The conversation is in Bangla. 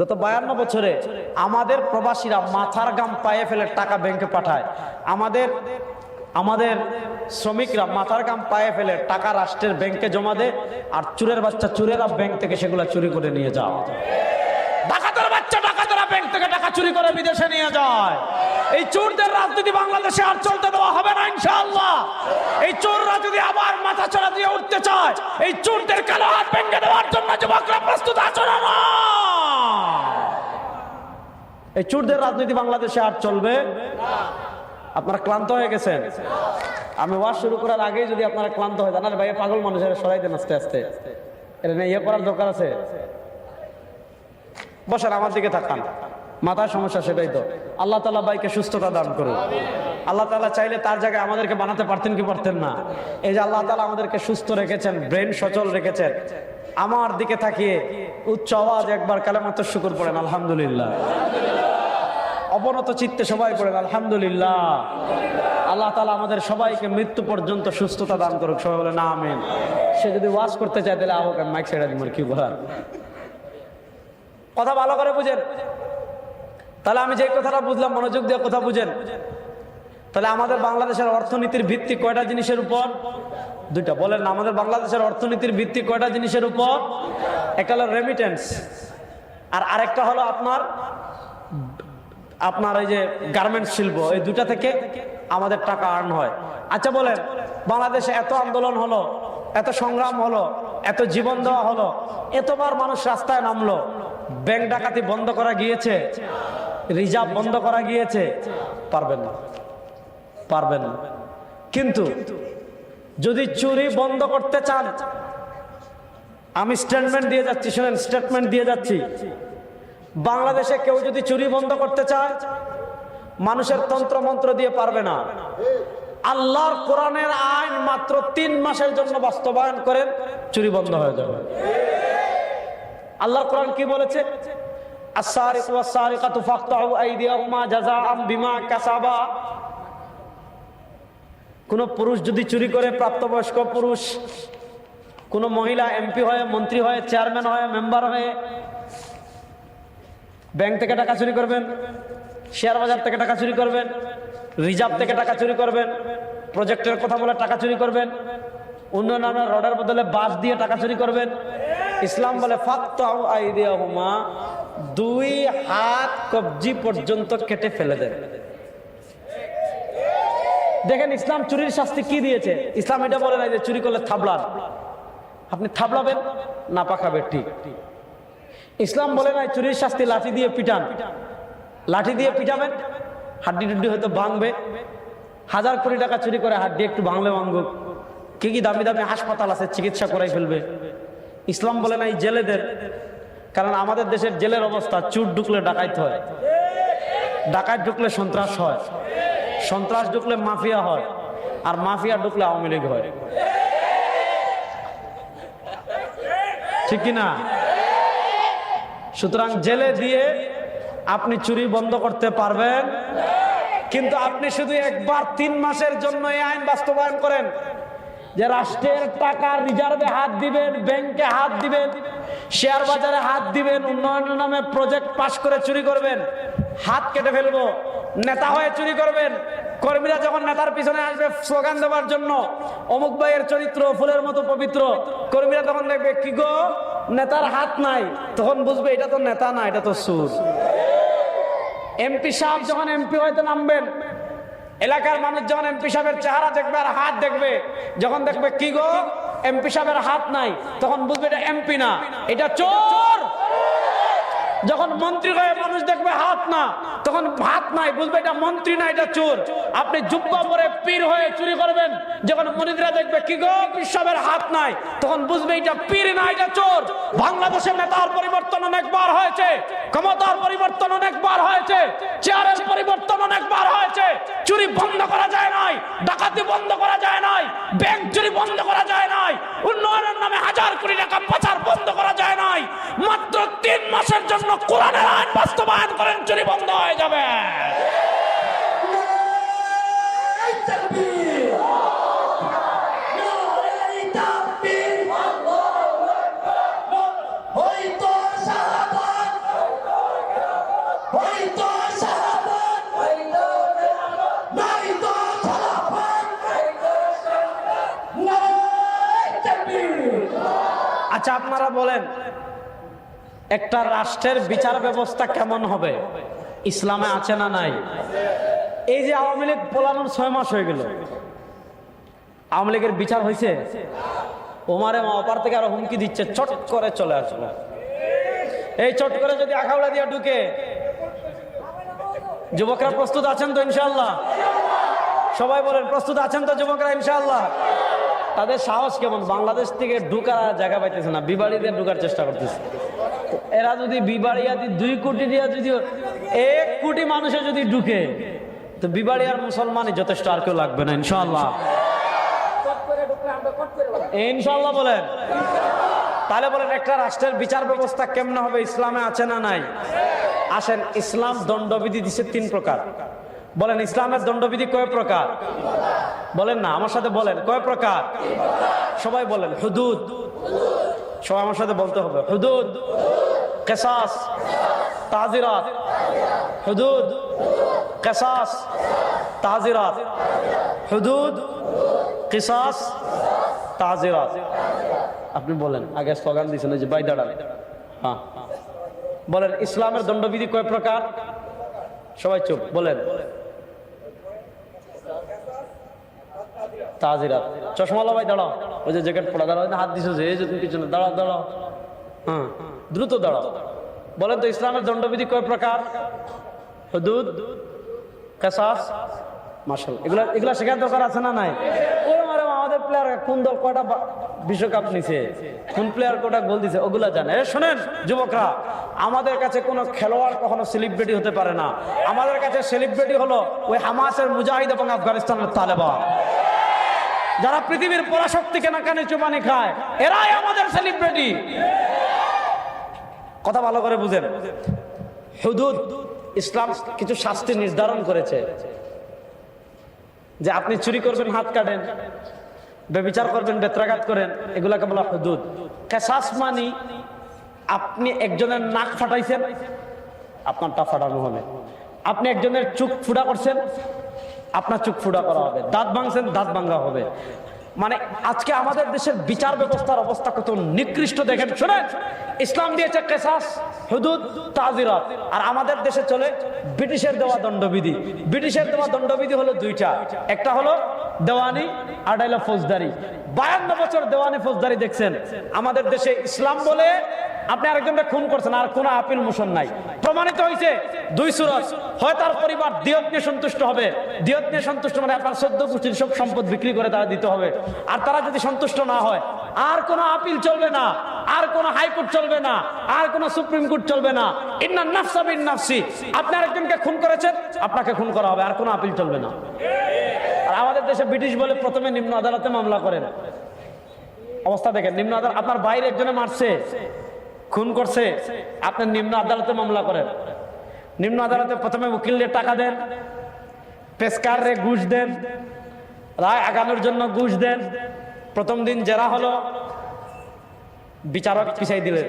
গত বায়ান্ন বছরে আমাদের প্রবাসীরা মাথার গাম পায়ে ফেলে টাকা ব্যাংকে পাঠায়। আমাদের আমাদের শ্রমিকরা মাথার গাম পায়ে ফেলে টাকা রাষ্ট্রের ব্যাংকে জমা দেয় আর চুরের বাচ্চা চুরেরা ব্যাংক থেকে সেগুলো চুরি করে নিয়ে যাও ডাকাতের বাচ্চা ডাকাতেরা ব্যাংক থেকে টাকা চুরি করে বিদেশে নিয়ে যায়। এই চোরদের রাজনীতি বাংলাদেশে আর চলতে দেওয়া হবে না, ইনশাআল্লাহ। এই চোররা যদি আবার মাথা চড়া দিয়ে উঠতে চায়, এই চোরদের কালো হাত ভেঙে দেওয়ার জন্য যুবকরা প্রস্তুত না? এই চোরদের রাজনীতি বাংলাদেশে আর চলবে? আপনারা ক্লান্ত হয়ে গেছেন? আমি ওয়াজ শুরু করার আগেই যদি আপনারা ক্লান্ত হয়ে যান ভাই পাগল মানুষের সরাই দেন আস্তে আস্তে। এটা নিয়ে ইয়ে করার দরকার আছে? বসেন, আমার দিকে থাকান মাথার সমস্যা সেটাই তো। আল্লাহ তালা ভাইকে সুস্থতা দান করুন। আল্লাহ তালা চাইলে তার জায়গায় আমাদেরকে বানাতে পারতেন কি পারতেন না। এই যে আল্লাহ তালা আমাদেরকে সুস্থ রেখেছেন ব্রেন সচল রেখেছেন। আমার দিকে তাকিয়ে উচ্চ আওয়াজ একবার কালেমাত্র শুকুর পড়েন, আলহামদুলিল্লাহ। অবনত চিত্তে সবাই পড়েন, আলহামদুলিল্লাহ। আল্লাহ তালা আমাদের সবাইকে মৃত্যু পর্যন্ত সুস্থতা দান করুক, সবাই বলে না আমেন। সে যদি ওয়াশ করতে চায়, তাহলে আহক মাইক ছেড়ে দিন কি বলার। কথা ভালো করে বুঝেন। তাহলে আমি যে কথাটা বুঝলাম, মনোযোগ দিয়ে কথা বুঝেন। তাহলে আমাদের বাংলাদেশের অর্থনীতির ভিত্তি কয়টা জিনিসের উপর? দুইটা। বলেন আমাদের বাংলাদেশের অর্থনীতির ভিত্তি কয়টা জিনিসের উপর? একটা হলো রেমিটেন্স আর আরেকটা হলো আপনার আপনার এই যে গার্মেন্টস শিল্প, এই দুটা থেকে আমাদের টাকা আর্ন হয়। আচ্ছা বলেন, বাংলাদেশে এত আন্দোলন হলো, এত সংগ্রাম হলো, এত জীবন দেওয়া হলো, এতবার মানুষ রাস্তায় নামলো ব্যাংক ডাকাতি বন্ধ করা গিয়েছে, রিজার্ভ বন্ধ করা গিয়েছে, পারবেন না। পারবেন। কিন্তু যদি চুরি বন্ধ করতে চান, আমি স্টেটমেন্ট দিয়ে যাচ্ছি, শুনেন স্টেটমেন্ট দিয়ে যাচ্ছি। বাংলাদেশে কেউ যদি চুরি বন্ধ করতে চায়, মানুষের তন্ত্র মন্ত্র দিয়ে পারবে না। আল্লাহর কোরআনের আইন মাত্র তিন মাসের জন্য বাস্তবায়ন করেন, চুরি বন্ধ হয়ে যাবে। আল্লাহর কোরআন কি বলেছে? আস-সারিকু ওয়াস-সারিকাতু ফাকতাউ আইদিয়াহুমা জাযাআম বিমা কাসাবা। কোন পুরুষ যদি চুরি করে, প্রাপ্তবয়স্ক পুরুষ, কোন মহিলা, এমপি হয়ে, মন্ত্রী হয়ে, চেয়ারম্যান হয়ে, মেম্বার হয়ে, ব্যাংক থেকে টাকা চুরি করবেন, শেয়ার বাজার থেকে টাকা চুরি করবেন, রিজার্ভ থেকে টাকা চুরি করবেন, প্রজেক্টের কথা বলে টাকা চুরি করবেন, উন্নয়ন রডের বদলে বাস দিয়ে টাকা চুরি করবেন, ইসলাম বলে ফাত্তাহুমা দুই হাত কবজি পর্যন্ত কেটে ফেলে দেন। দেখেন ইসলাম চুরির শাস্তি কি দিয়েছে? ইসলাম এটা বলে না যে চুরি করলে থাবলান। আপনি থাবলাবেন, না পাকাবে ঠিক। ইসলাম বলে নাই চুরির শাস্তি লাঠি দিয়ে পিটান। লাঠি দিয়ে পিটাবেন, হাড্ডি টুড্ডি হয়তো ভাঙবে। হাজার কোটি টাকা চুরি করে হাড্ডি একটু ভাঙলে ভাঙুক। কি কি দামি দামি হাসপাতাল আছে, চিকিৎসা করাই ফেলবে। ইসলাম বলে নাই জেলেদের, কারণ আমাদের দেশের জেলের অবস্থা, চুর ঢুকলে ডাকাইতে হয়। ডাকাত ঢুকলে সন্ত্রাস হয়। সন্ত্রাস ঢুকলে মাফিয়া হয় আর মাফিয়া ঢুকলে আওয়ামী লীগ হয়। ঠিক কিনা সুতরাং জেলে দিয়ে আপনি চুরি বন্ধ করতে পারবেন, কিন্তু আপনি শুধু একবার তিন মাসের জন্য এই আইন বাস্তবায়ন করেন যে রাষ্ট্রের টাকা রিজার্ভে হাত দিবেন, ব্যাংকে হাত দিবেন, শেয়ার বাজারে হাত দিবেন, উন্নয়নের নামে প্রজেক্ট পাশ করে চুরি করবেন, হাত কেটে ফেলব। নেতা হয়ে চুরি করবেন। কর্মীরা যখন নেতার পিছনে আসবে স্লোগান দেওয়ার জন্য, অমুক ভাইয়ের চরিত্র, ফুলের মতো পবিত্র। কর্মীরা তখন দেখবে, কি গো? নেতার হাত নাই। তখন বুঝবে, এটা তো নেতা না, এটা তো সুর। এমপি সাহেব যখন এমপি হয়তো নামবেন, এলাকার মানুষ যখন এমপি সাহেবের চেহারা দেখবে আর হাত দেখবে, যখন দেখবে, কি গো? এমপি সাহেবের হাত নাই। তখন বুঝবে, এটা এমপি না, এটা চোর। যখন মন্ত্রী হয়ে মানুষ দেখবে হাত না, তখন হাত নাই বুঝবে এটা মন্ত্রী না, এটা চোর। আপনি জুব্বা পরে পীর হয়ে চুরি করবেন, যখন মনিদরা দেখবে কি গো বিশ্ববের হাত নাই, তখন বুঝবে এটা পীর না, এটা চোর। বাংলাদেশের নেতার পরিবর্তন অনেকবার হয়েছে, ক্ষমতার পরিবর্তন অনেকবার হয়েছে, চেয়ারের পরিবর্তন অনেকবার হয়েছে, চুরি বন্ধ করা যায় নাই, ডাকাতি বন্ধ করা যায় নাই, ব্যাংক চুরি বন্ধ করা যায় নাই, উন্নয়নের নামে হাজার কোটি টাকা বন্ধ করা যায় নাই মাত্র তিন মাসের জন্য কোরআনের আইন বাস্তবায়ন করেন চুরি বন্ধ হয়ে যাবে। আচ্ছা আপনারা বলেন একটা রাষ্ট্রের বিচার ব্যবস্থা কেমন হবে? ইসলামে আছে না নাই? এই যে আওয়ামী লীগ পোলানোর ছয় মাস হয়ে গেল। আওয়ামী লীগের বিচার হয়েছে? ওমারে অপার থেকে আরও হুমকি দিচ্ছে, চট করে চলে আসব এই চট করে যদি আখাউড়া দিয়ে ঢুকে। যুবকরা প্রস্তুত আছেন তো ইনশাল্লাহ সবাই বলেন, প্রস্তুত আছেন তো যুবকরা ইনশাল্লাহ তাদের সাহস কেমন? বাংলাদেশ থেকে ঢুকার জায়গা পাইতেছে না বিবাড়িতে ঢুকার চেষ্টা করতেছে। এরা যদি বিবাড়িয়াতে দুই কোটি দিয়া যদি এক কোটি মানুষে যদি ঢুকে, তো বিবাড়িয়ার মুসলমানই যথেষ্ট আর কেউ লাগবে না ইনশাল্লাহ ইনশাল্লাহ বলেন। তাহলে বলেন, একটা রাষ্ট্রের বিচার ব্যবস্থা কেমন হবে, ইসলামে আছে না নাই? আসেন, ইসলাম দণ্ডবিধি দিছে তিন প্রকার। বলেন, ইসলামের দণ্ডবিধি কয় প্রকার? বলেন না, আমার সাথে বলেন, কয় প্রকার? সবাই বলেন, হুদুদ। সবাই আমার সাথে বলতে হবে, হুদুদ। কেসাস, তাজিরাত। হুদুদ, কেসাস, তাজিরাত। হুদুদ, কিসাস, তাজিরাত। আপনি বলেন, আগে স্লোগান দিয়েছেন যে বাই দাঁড়ান। হ্যাঁ। বলেন, ইসলামের দণ্ডবিধি কয় প্রকার? সবাই চুপ, বলেন। তাজিরাত। চশমালা ভাই দাঁড়াও। ওই যে জ্যাকেট পড়া দাঁড়াও, হাত দিছো যে, এই যে তুমি পিছনে, দাঁড়াও দাঁড়াও। হ্যাঁ দ্রুত দাঁড়াও। বলেন তো, ইসলামের দণ্ডবিধি কয় প্রকার? হদুদ কেসাস মার্শাল এগুলা এগুলা শেখার দরকার আছে না নাই? আমাদের প্লেয়ার কোন দল কয়টা বিশ্বকাপ কোন প্লেয়ার গোল দিছে? ওগুলা জানে। আমাদের কাছে কোনো খেলোয়াড় কখনো সেলিব্রিটি হতে পারে না। আমাদের কাছে সেলিব্রিটি হলো ওই হামাসের মুজাহিদ এবং আফগানিস্তানের তালেবান। যারা পৃথিবীর পরাশক্তি কেনাকানি চুবানি খায়, এরাই আমাদের সেলিব্রিটি কথা ভালো করে বুঝেন। হুদুদ ইসলাম কিছু শাস্তি নির্ধারণ করেছে। যে আপনি চুরি করবেন, হাত কাটেন বেবিচার করবেন, বেত্রাঘাত করেন, এগুলাকে বলা হুদুদ। কেসাস মানি আপনি একজনের নাক ফাটাইছেন, আপনারটা ফাটানো হবে। আপনি একজনের চুক ফুটা করছেন, আপনার চোখ ফুটা করা হবে। দাঁত ভাঙছেন, দাঁত ভাঙা হবে। মানে আজকে আমাদের দেশের বিচার ব্যবস্থার অবস্থা কত নিকৃষ্ট, দেখেন শোনেন ইসলাম দিয়েছে কেসাস, হুদুদ, তাজিরাত। আর আমাদের দেশে চলে ব্রিটিশের দেওয়া দণ্ডবিধি। ব্রিটিশের দেওয়া দণ্ডবিধি হলো দুইটা। একটা হলো দেওয়ানি, আর ফৌজদারি। বায়ান্ন বছর দেওয়ানি ফৌজদারি দেখছেন। আমাদের দেশে ইসলাম বলে আপনি আরেকজনকে খুন করছেন, আর কোনো আপিল মোশন নাই। প্রমাণিত হয়েছে, দুই সুরজ হয় তার পরিবার দিয়ত নিয়ে সন্তুষ্ট হবে। দিয়ত নিয়ে সন্তুষ্ট মানে আপনার সদ্য গোষ্ঠীর সব সম্পদ বিক্রি করে তারা দিতে হবে। আর তারা যদি সন্তুষ্ট না হয়, আর কোনো আপিল চলবে না, আর কোনো হাইকোর্ট চলবে না, আর কোনো সুপ্রিম কোর্ট চলবে না। ইন্না নাফসা বিন নাফসি। আপনি আরেকজনকে খুন করেছেন, আপনাকে খুন করা হবে, আর কোনো আপিল চলবে না। আর আমাদের দেশে ব্রিটিশ বলে প্রথমে নিম্ন আদালতে মামলা করেন। অবস্থা দেখেন, নিম্ন আদালত আপনার বাইরে একজনে মারছে, খুন করছে, আপনি নিম্ন আদালতে মামলা করেন। নিম্ন আদালতে প্রথমে উকিলের টাকা দেন পেশকারে ঘুষ দেন, রায় আগানোর জন্য ঘুষ দেন, প্রথম দিন জেরা হলো, বিচারক পিছাই দিলেন।